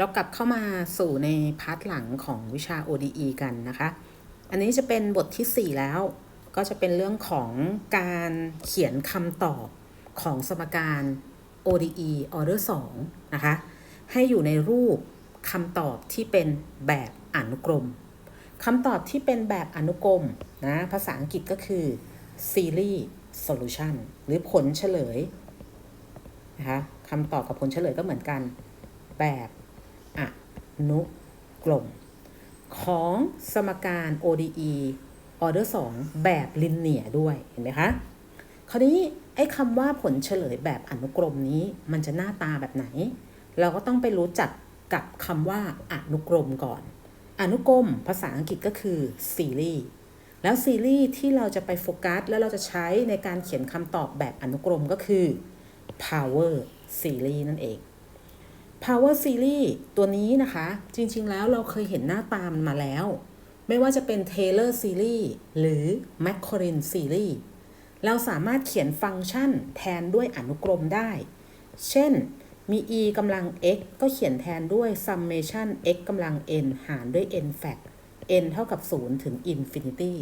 เรากลับเข้ามาสู่ในพาร์ทหลังของวิชา ODE กันนะคะ อันนี้จะเป็นบทที่ 4 แล้ว ก็จะเป็นเรื่องของการเขียนคำตอบของสมการ ODE order 2 นะคะ ให้อยู่ในรูปคำตอบที่เป็นแบบอนุกรมคำตอบที่เป็นแบบอนุกรมนะ ภาษาอังกฤษก็คือ series solution หรือผลเฉลยนะคะคำตอบกับผลเฉลยก็เหมือนกันแบบ อนุกรมของสมการ ODE order 2แบบลินเนียด้วย เห็นไหมคะ คราวนี้ไอ้คำว่าผลเฉลยแบบอนุกรมนี้มันจะหน้าตาแบบไหน เราก็ต้องไปรู้จักกับคำว่าอนุกรมก่อน อนุกรมภาษาอังกฤษก็คือซีรีส์แล้วซีรีส์ที่เราจะไปโฟกัส แล้วเราจะใช้ในการเขียนคำตอบแบบอนุกรมก็คือ power series นั่นเอง power series ตัวนี้นะคะ จริงๆแล้วเราเคยเห็นหน้าตามันมาแล้ว ไม่ว่าจะเป็น Taylor series หรือ Maclaurin series เราสามารถเขียนฟังก์ชันแทนด้วยอนุกรมได้ เช่น มี e กำลัง x ก็เขียนแทนด้วย summation x กำลัง n หารด้วย n fact n เท่ากับ 0 ถึง infinity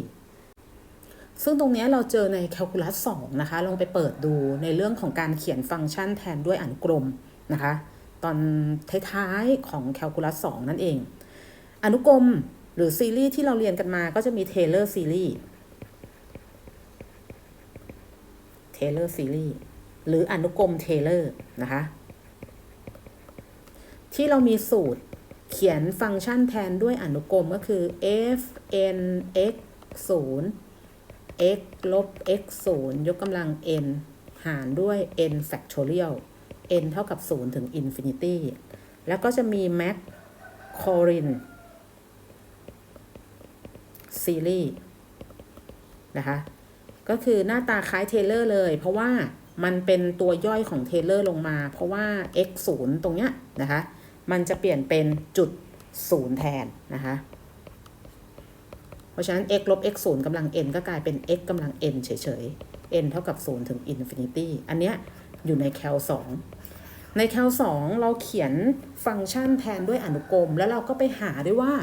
ซึ่งตรงนี้เราเจอใน calculus 2นะคะ ลองไปเปิดดูในเรื่องของการเขียนฟังก์ชันแทนด้วยอนุกรมนะคะ ตอนท้ายๆของ calculus 2นั่นเอง อนุกรมหรือซีรีส์ที่เราเรียนกันมาก็จะมี Taylor series Taylor series หรืออนุกรม Taylor นะคะ ที่เรามีสูตรเขียนฟังก์ชันแทนด้วยอนุกรมก็คือ f n x 0 x ลบ x 0ยกกำลัง n หารด้วย n factorial n เท่ากับ 0 ถึง infinity แล้วก็จะมี mac corin series นะคะ ก็คือหน้าตาคล้ายเทเลอร์เลย เพราะว่ามันเป็นตัวย่อยของเทเลอร์ลงมา เพราะว่า x 0ตรงเนี้ยนะคะ มันจะเปลี่ยนเป็นจุด 0 แทนนะคะ เพราะฉะนั้น x ลบ x 0กำลัง n ก็กลายเป็น x กำลัง n เฉยๆ n เท่ากับ 0 ถึง infinity อันเนี้ยอยู่ในแคล2 ในแคล2เราเขียนฟังก์ชันแทนด้วยอนุกรม แล้วเราก็ไปหาด้วยว่า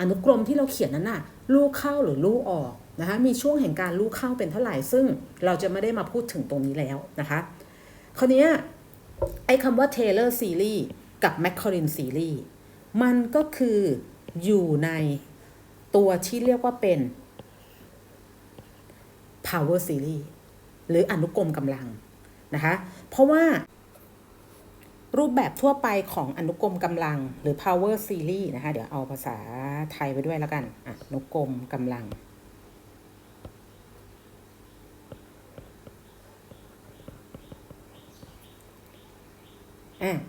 อนุกรมที่เราเขียนนั้นน่ะลูกเข้าหรือลูกออกนะคะมีช่วงแห่งการลูกเข้าเป็นเท่าไหร่ ซึ่งเราจะไม่ได้มาพูดถึงตรงนี้แล้วนะคะคราวนี้ไอ้คำว่า Taylor series กับ Maclaurin series มันก็คืออยู่ในตัวที่เรียกว่าเป็น power series หรืออนุกรมกำลังนะคะเพราะว่า รูปแบบทั่วไปของอนุกรมกำลังหรือ power series นะคะ เดี๋ยวเอาภาษาไทยไปด้วยแล้วกัน อนุกรมกำลัง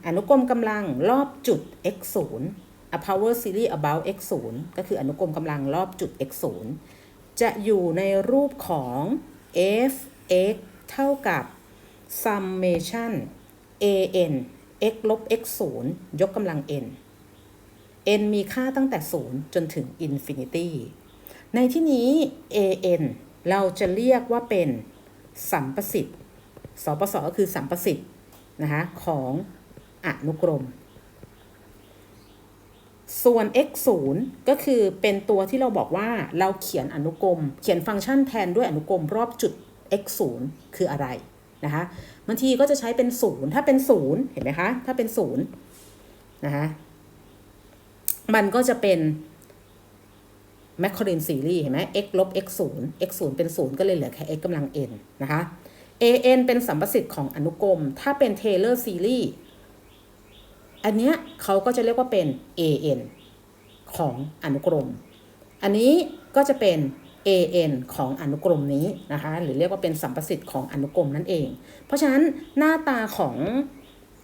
อนุกรมกำลังรอบจุด x 0 a power series about x 0ก็คืออนุกรมกำลังรอบจุด x 0จะอยู่ในรูปของ f x เท่ากับ summation a n x ลบ x 0 ยกกำลัง n n มีค่าตั้งแต่ 0 จนถึง infinity ในที่นี้ a n เราจะเรียกว่าเป็นสัมประสิทธิ์สปสก็คือสัมประสิทธิ์นะคะของอนุกรม ส่วน x 0ก็คือเป็นตัวที่เราบอกว่าเราเขียนอนุกรม เขียนฟังก์ชันแทนด้วยอนุกรมรอบจุด x 0คืออะไร นะคะบางทีก็จะใช้เป็น0ถ้าเป็น0เห็นไหมคะ ถ้าเป็น0นย์นะคะมันก็จะเป็น Maclaurin series เห็นไหม x ลบ x 0 x 0เป็น0ก็เลยเหลือแค่ x กำลัง n นะคะ an เป็นสัมประสิทธิ์ของอนุกรม ถ้าเป็น Taylor series อันเนี้ยเขาก็จะเรียกว่าเป็น an ของอนุกรม อันนี้ก็จะเป็น an ของอนุกรมนี้นะคะ หรือเรียกว่าเป็นสัมประสิทธิ์ของอนุกรมนั่นเอง เพราะฉะนั้นหน้าตาของ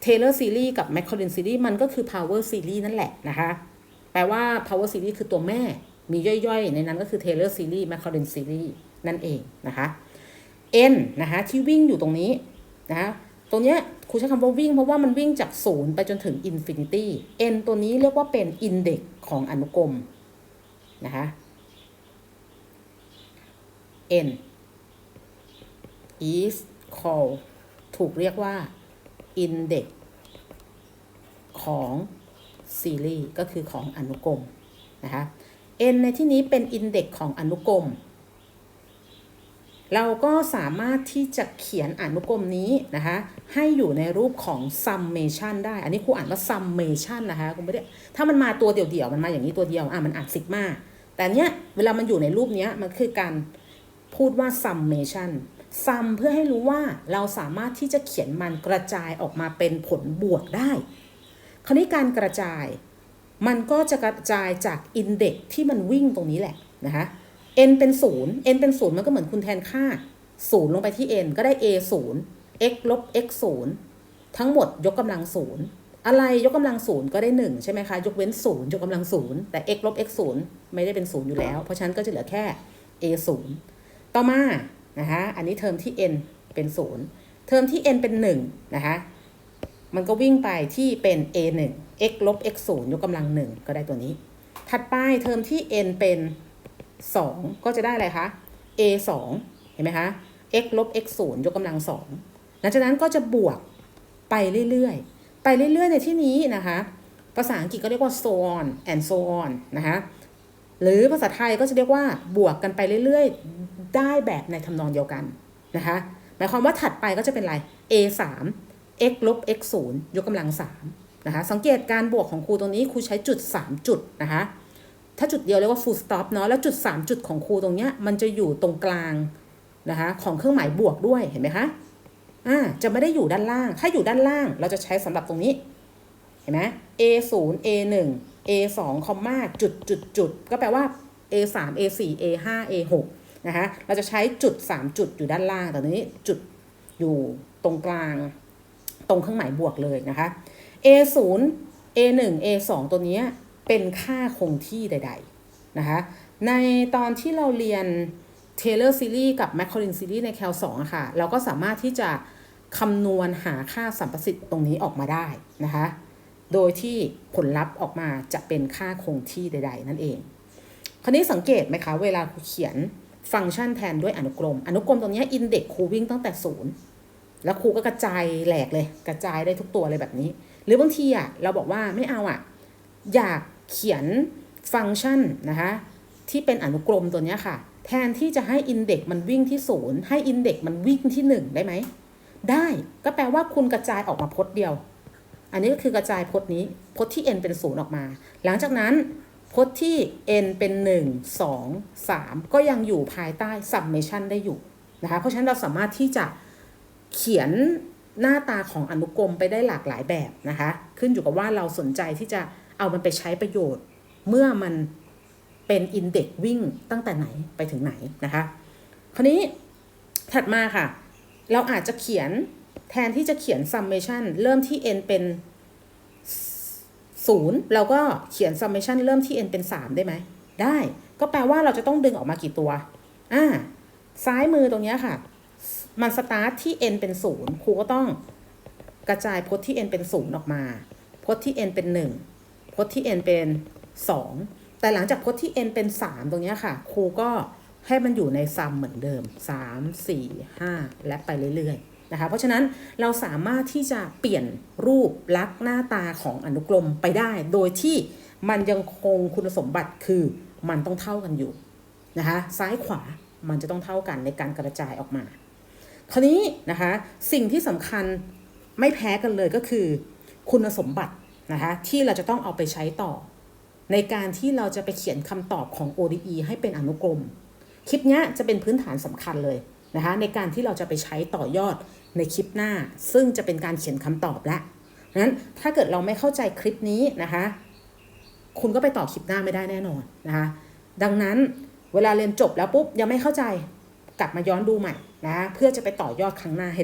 Taylor series กับ Maclaurin series มันก็คือ power series นั่นแหละนะคะ แปลว่า power series คือตัวแม่ มีย่อยๆ ในนั้นก็คือ Taylor series Maclaurin series นั่นเองนะคะ n นะคะที่วิ่งอยู่ตรงนี้นะคะตรงเนี้ยครูใช้คำว่าวิ่งเพราะว่ามันวิ่งจากศูนย์ไปจนถึง infinity n ตัวนี้เรียกว่าเป็น index ของอนุกรมนะคะ n is called ถูกเรียกว่า index ของซีรีส์ก็คือของอนุกรมนะคะ n ในที่นี้เป็นอินเด็กของอนุกรม เราก็สามารถที่จะเขียนอนุกรมนี้นะคะ ให้อยู่ในรูปของ summation ได้ อันนี้ครูอ่านว่า summation นะคะคุณไม่ได้ถ้ามันมาตัวเดี่ยวๆ มันมาอย่างนี้ตัวเดียว อะ มันอ่าน sigma แต่เนี้ย เวลามันอยู่ในรูปเนี้ย มันคือการ พูดว่า summation sum เพื่อให้รู้ว่าเราสามารถที่จะเขียนมันกระจายออกมาเป็นผลบวกได้ คราวนี้การกระจาย มันก็จะกระจายจากอินเด็กที่มันวิ่งตรงนี้แหละนะคะ n เป็นศูนย์ n เป็นศูนย์มันก็เหมือนคุณแทนค่าศูนย์ลงไปที่ n ก็ได้ a ศูนย์ x ลบ x ศูนย์ทั้งหมดยกกำลังศูนย์อะไรยกกำลังศูนย์ก็ได้หนึ่งใช่ไหมคะ ยกเว้นศูนย์ยกกำลังศูนย์แต่ x ลบ x ศูนย์ไม่ได้เป็นศูนย์อยู่แล้ว เพราะฉะนั้นก็จะเหลือแค่ a ศูนย์ ต่อมานะคะอันนี้เทอมที่ n เป็นศูนย์เทอมที่ n เป็นหนึ่งนะคะมันก็วิ่งไปที่เป็น a 1 x ลบ x 0ยกกำลัง 1 ก็ได้ตัวนี้ ถัดไปเทอมที่ n เป็น 2 ก็จะได้อะไรคะ a 2 เห็นไหมคะ x ลบ x 0ยกกำลัง 2 หลังจากนั้นก็จะบวกไปเรื่อยๆ ไปเรื่อยๆ ในที่นี้นะคะ ภาษาอังกฤษก็เรียกว่า so on and so on นะคะ หรือภาษาไทยก็จะเรียกว่าบวกกันไปเรื่อยๆ ได้แบบในทำนองเดียวกันนะคะ หมายความว่าถัดไปก็จะเป็นอะไร a 3 x ลบ x 0ยกกำลัง3นะคะ สังเกตการบวกของครูตรงนี้ครูใช้จุด 3 จุดนะคะ ถ้าจุดเดียวเรียกว่า full stop เนาะ แล้วจุด 3 จุดของครูตรงเนี้ยมันจะอยู่ตรงกลางนะคะของเครื่องหมายบวกด้วยเห็นไหมคะอ่าจะไม่ได้อยู่ด้านล่าง ถ้าอยู่ด้านล่างเราจะใช้สำหรับตรงนี้ เห็นไหม a 0 a 1 a 2คอมมาจุดจุดจุดก็แปลว่า a 3 a 4 a 5 a 6นะคะ เราจะใช้จุด 3 จุดอยู่ด้านล่าง แต่ตรงนี้จุดอยู่ตรงกลาง ตรงเครื่องหมายบวกเลยนะคะ a 0 a 1 a 2ตัวนี้เป็นค่าคงที่ใด ๆ นะคะ ในตอนที่เราเรียน Taylor Series กับ Maclaurin Series ใน Cal 2อะค่ะ เราก็สามารถที่จะคำนวณหาค่าสัมประสิทธิ์ตรงนี้ออกมาได้นะคะ โดยที่ผลลัพธ์ออกมาจะเป็นค่าคงที่ใด ๆ นั่นเอง คราวนี้สังเกตไหมคะ เวลาครูเขียนฟังก์ชันแทนด้วยอนุกรม อนุกรมตรงนี้อินเด็กครูวิ่งตั้งแต่ศูนย์แล้วครูก็กระจายแหลกเลย กระจายได้ทุกตัวเลยแบบนี้ หรือบางทีอะเราบอกว่าไม่เอาอะ อยากเขียนฟังก์ชันนะคะที่เป็นอนุกรมตัวนี้ค่ะ แทนที่จะให้อินเด็กมันวิ่งที่ศูนย์ให้อินเด็กมันวิ่งที่หนึ่งได้ไหม ได้ก็แปลว่าคุณกระจายออกมาพจน์เดียว อันนี้ก็คือกระจายพจน์นี้พจน์ที่ n เป็นศูนย์ออกมา หลังจากนั้นพจน์ที่ n เป็น 1 2 3 ก็ยังอยู่ภายใต้ summation ได้อยู่นะคะ เพราะฉะนั้นเราสามารถที่จะเขียนหน้าตาของอนุกรมไปได้หลากหลายแบบนะคะ ขึ้นอยู่กับว่าเราสนใจที่จะเอามันไปใช้ประโยชน์ เมื่อมันเป็นอินเด็กวิ่งตั้งแต่ไหนไปถึงไหนนะคะ คราวนี้ถัดมาค่ะ เราอาจจะเขียน แทนที่จะเขียน summation เริ่มที่ n เป็น 0 เราก็เขียน summation เริ่มที่ n เป็น 3 ได้ไหม ได้ ก็แปลว่าเราจะต้องดึงออกมากี่ตัว อ่า ซ้ายมือตรงนี้ค่ะ มันสตาร์ทที่ n เป็น 0 ครูก็ต้องกระจายพจน์ที่ n เป็น 0 ออกมา พจน์ที่ n เป็น 1 พจน์ที่ n เป็น 2 แต่หลังจากพจน์ที่ n เป็น 3 ตรงนี้ค่ะ ครูก็ให้มันอยู่ในซัมเหมือนเดิม 3 4 5 และไปเรื่อยๆ นะคะ เพราะฉะนั้นเราสามารถที่จะเปลี่ยนรูปลักษณ์หน้าตาของอนุกรมไปได้ โดยที่มันยังคงคุณสมบัติคือมันต้องเท่ากันอยู่นะคะซ้ายขวามันจะต้องเท่ากันในการกระจายออกมา คราวนี้นะคะสิ่งที่สำคัญไม่แพ้กันเลยก็คือ คุณสมบัตินะคะที่เราจะต้องเอาไปใช้ต่อ ในการที่เราจะไปเขียนคำตอบของ ODE ให้เป็นอนุกรม คลิปนี้จะเป็นพื้นฐานสำคัญเลย นะคะในการที่เราจะไปใช้ต่อยอดในคลิปหน้า ซึ่งจะเป็นการเขียนคำตอบแล้วนั้นถ้าเกิดเราไม่เข้าใจคลิปนี้นะคะ คุณก็ไปต่อคลิปหน้าไม่ได้แน่นอนนะคะดังนั้นเวลาเรียนจบแล้วปุ๊บยังไม่เข้าใจกลับมาย้อนดูใหม่นะเพื่อจะไปต่อยอดครั้งหน้าให้ได้